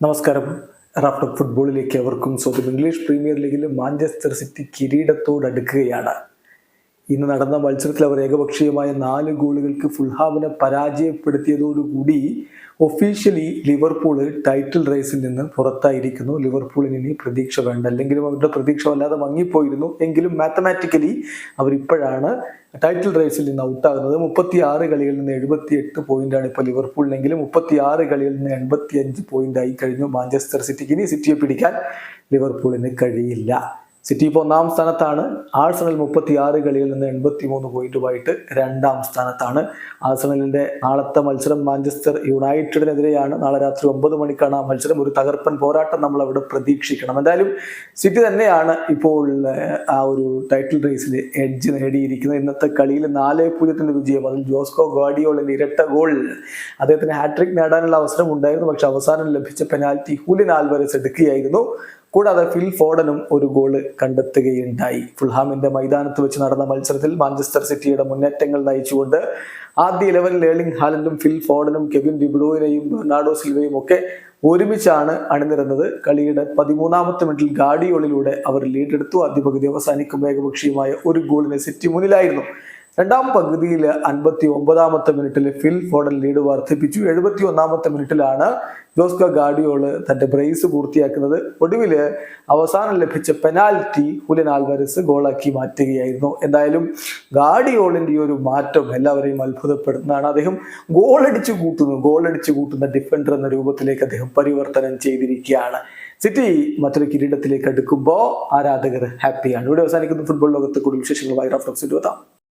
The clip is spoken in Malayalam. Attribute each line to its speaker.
Speaker 1: നമസ്കാരം. റാഫ്റ്റർ ഫുട്ബോളിലേക്ക് അവർക്കും സ്വന്തം ഇംഗ്ലീഷ് പ്രീമിയർ ലീഗിൽ മാഞ്ചസ്റ്റർ സിറ്റി കിരീടത്തോടടുക്കുകയാണ്. ഇന്ന് നടന്ന മത്സരത്തിൽ അവർ ഏകപക്ഷീയമായ നാല് ഗോളുകൾക്ക് ഫുൾഹാമിനെ പരാജയപ്പെടുത്തിയതോടുകൂടി ഒഫീഷ്യലി ലിവർപൂൾ ടൈറ്റിൽ റേസിൽ നിന്ന് പുറത്തായിരിക്കുന്നു. ലിവർപൂളിന് ഇനി പ്രതീക്ഷ വേണ്ട. അല്ലെങ്കിലും അവരുടെ പ്രതീക്ഷ വല്ലാതെ മങ്ങിപ്പോയിരുന്നു. എങ്കിലും മാത്തമാറ്റിക്കലി അവരിപ്പോഴാണ് ടൈറ്റിൽ റേസിൽ നിന്ന് ഔട്ടാകുന്നത് മുപ്പത്തി ആറ് കളികളിൽ നിന്ന് എഴുപത്തി എട്ട് പോയിന്റാണ് ഇപ്പോൾ ലിവർപൂളിനെങ്കിലും മുപ്പത്തി ആറ് കളികളിൽ നിന്ന് എൺപത്തി അഞ്ച് പോയിന്റ് ആയി കഴിഞ്ഞു. മാഞ്ചസ്റ്റർ സിറ്റിക്ക് ഇനി സിറ്റിയെ പിടിക്കാൻ ലിവർപൂളിന് കഴിയില്ല. സിറ്റി ഇപ്പോൾ ഒന്നാം സ്ഥാനത്താണ്. ആഴ്സണൽ മുപ്പത്തി ആറ് കളിയിൽ നിന്ന് എൺപത്തി മൂന്ന് പോയിന്റുമായിട്ട് രണ്ടാം സ്ഥാനത്താണ്. ആഴ്സണലിന്റെ നാളത്തെ മത്സരം മാഞ്ചസ്റ്റർ യുണൈറ്റഡിനെതിരെയാണ്. നാളെ രാത്രി ഒമ്പത് മണിക്കാണ് ആ മത്സരം. ഒരു തകർപ്പൻ പോരാട്ടം നമ്മൾ അവിടെ പ്രതീക്ഷിക്കണം. എന്തായാലും സിറ്റി തന്നെയാണ് ഇപ്പോൾ ആ ഒരു ടൈറ്റിൽ റേസിൽ എഡ്ജ് നേടിയിരിക്കുന്നത്. ഇന്നത്തെ കളിയിൽ നാല് പൂജ്യത്തിന്റെ വിജയം. അതിൽ ജോസ്കോ ഗാഡിയോളിന്റെ ഇരട്ട ഗോൾ. അദ്ദേഹത്തിന് ഹാട്രിക് നേടാനുള്ള അവസരം ഉണ്ടായിരുന്നു. പക്ഷെ അവസാനം ലഭിച്ച പെനാൽറ്റി ഹൂലിൻ ആൽവരസ് എടുക്കുകയായിരുന്നു. കൂടാതെ ഫിൽ ഫോഡനും ഒരു ഗോൾ കണ്ടെത്തുകയുണ്ടായി. ഫുൾഹാമിന്റെ മൈതാനത്ത് വെച്ച് നടന്ന മത്സരത്തിൽ മാഞ്ചസ്റ്റർ സിറ്റിയുടെ മുന്നേറ്റങ്ങൾ നയിച്ചുകൊണ്ട് ആദ്യ ഇലവനിൽ ഏർലിംഗ് ഹാലൻഡും ഫിൽ ഫോർഡനും കെവിൻ ഡിബ്ലോയിനെയും ബെർണാഡോ സിൽവയും ഒക്കെ ഒരുമിച്ചാണ് അണിനിരുന്നത്. കളിയുടെ പതിമൂന്നാമത്തെ മിനിറ്റിൽ ഗാഡിയോളിലൂടെ അവർ ലീഡെടുത്തു ആദ്യ പകുതി അവസാനിക്കുമ്പോൾ ഏകപക്ഷീയമായ ഒരു ഗോളിന് സിറ്റി മുന്നിലായിരുന്നു. രണ്ടാം പകുതിയിൽ അൻപത്തി ഒമ്പതാമത്തെ മിനിറ്റിൽ ഫിൽ ഫോഡൻ ലീഡ് വർദ്ധിപ്പിച്ചു. എഴുപത്തി ഒന്നാമത്തെ മിനിറ്റിലാണ് ജോസ്ക ഗാഡിയോൾ തന്റെ ബ്രേസ് പൂർത്തിയാക്കുന്നത്. ഒടുവിൽ അവസാനം ലഭിച്ച പെനാൽറ്റി ഹുലൻ ആൽവരസ് ഗോളാക്കി മാറ്റുകയായിരുന്നു. എന്തായാലും ഗാഡിയോളിന്റെ ഈ ഒരു മാറ്റം എല്ലാവരെയും അത്ഭുതപ്പെടുന്നതാണ് അദ്ദേഹം ഗോളടിച്ചു കൂട്ടുന്നു. ഗോളടിച്ചു കൂട്ടുന്ന ഡിഫൻഡർ എന്ന രൂപത്തിലേക്ക് അദ്ദേഹം പരിവർത്തനം ചെയ്തിരിക്കുകയാണ്. സിറ്റി മറ്റൊരു കിരീടത്തിലേക്ക് അടുക്കുമ്പോൾ ആരാധകർ ഹാപ്പിയാണ്. ഇവിടെ അവസാനിക്കുന്ന. ഫുട്ബോൾ ലോകത്ത് കൂടുതൽ വിശേഷങ്ങളുമായി റഫറൻസ് എത്താം